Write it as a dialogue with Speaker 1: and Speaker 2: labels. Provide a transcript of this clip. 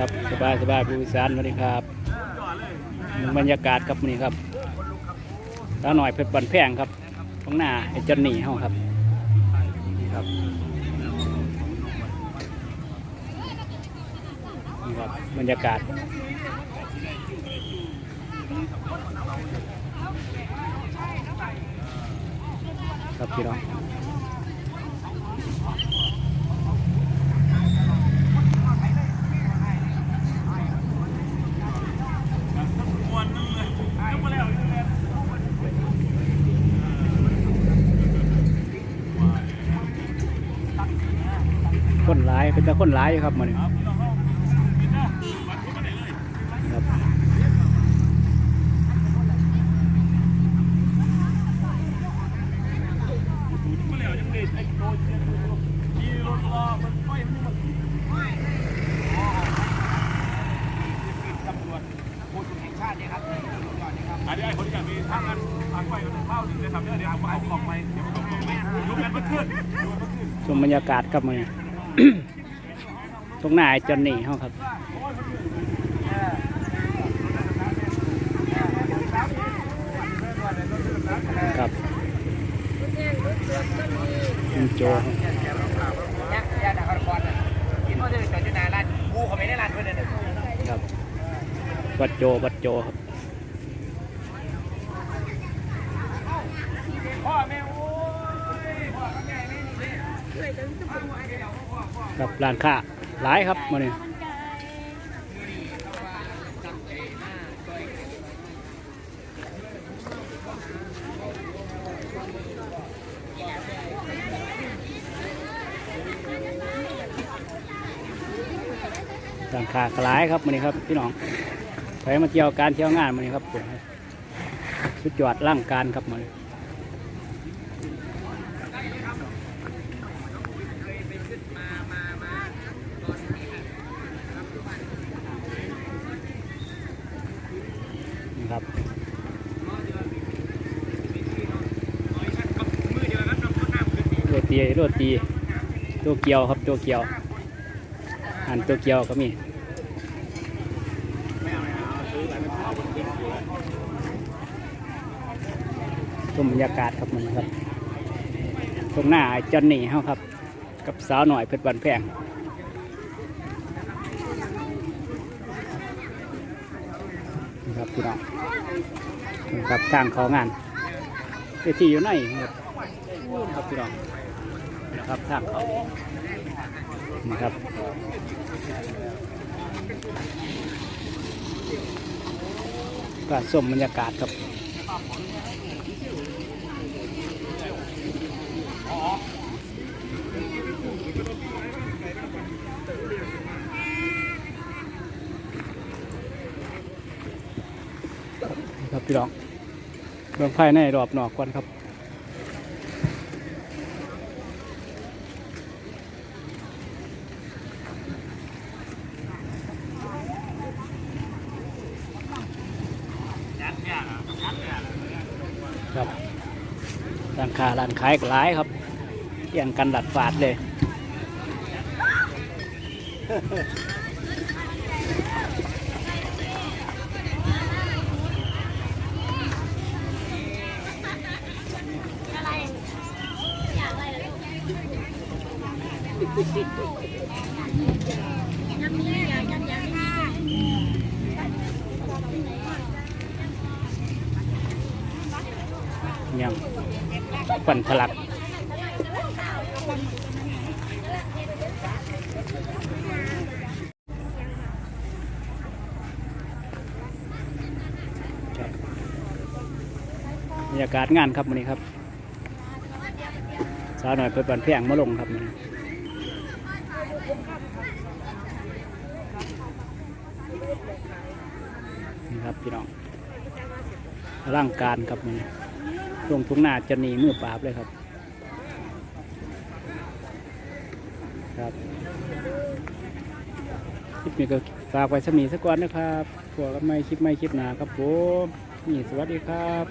Speaker 1: ครับสบายสบายผู้โดยสารสวัสดีครับบรรยากาศครับนี้ครับตาหน่อยเพชรบันแพงครับข้างหน้าไอ้จอนนี่เฮาครับนี่ครับนี่ครับบรรยากาศครับพี่น้อง คนร้ายเป็นแต่คนร้ายอยู่ครับมันครับชมบรรยากาศครับมันตรงหน้าไอ้จอนนี่เฮาครับครับคุณโจครับ
Speaker 2: ยักษ์ยักษ์นครพรน่ะกินว่าจะจอดอยู่หน้าร้านกูเขาไม่ได้ร้านเพื่อนเลย
Speaker 1: ครับวัดโจวัดโจครับ
Speaker 2: พ่อแม่โอ้ยพ่อกับแม่ไม่นี่เลย
Speaker 1: กับร้านค้าหลายครับมันนี่ร้านค้าหลายครับมันนี่ครับพี่น้องไปมาเที่ยวการเที่ยวงานมันนี่ครับผมสุดยอดร่างการครับมันนี่ ครับโรตีโรตีตัวเกียวครับตัวเกียวอันตัวเกียวก็มีชมบรรยากาศครับมันครับ ตรงหน้าจอนนี่เฮาครับ กับสาวหน่อยเพชรบันแพงนี่ครับ พี่น้องครับทางของงานเวทีอยู่ไหนครับครับพี่น้องนะครับทางเขานะครับก็สมบรรยากาศครับ พี่น้องเบื้องภายในรอบนอกก่อนครับครับร้านค้าร้านขายหลายครับเกี่ยงกันดัดฝาดเลย ยังปั่นทะลักบรรยากาศงานครับวันนี้ครับ สาวหน่อยเปิดบันเพียงมาลงครับมื้อนี้ นี่ครับพี่น้องร่างการครับมันลงทุ่งนาจะหนีมือปราบเลยครับ ครับคลิปนี้ก็ฝากไว้สมีสักก่อนนะครับพวกกันไม่คลิปไม่คลิปหนาครับผมนี่สวัสดีครับ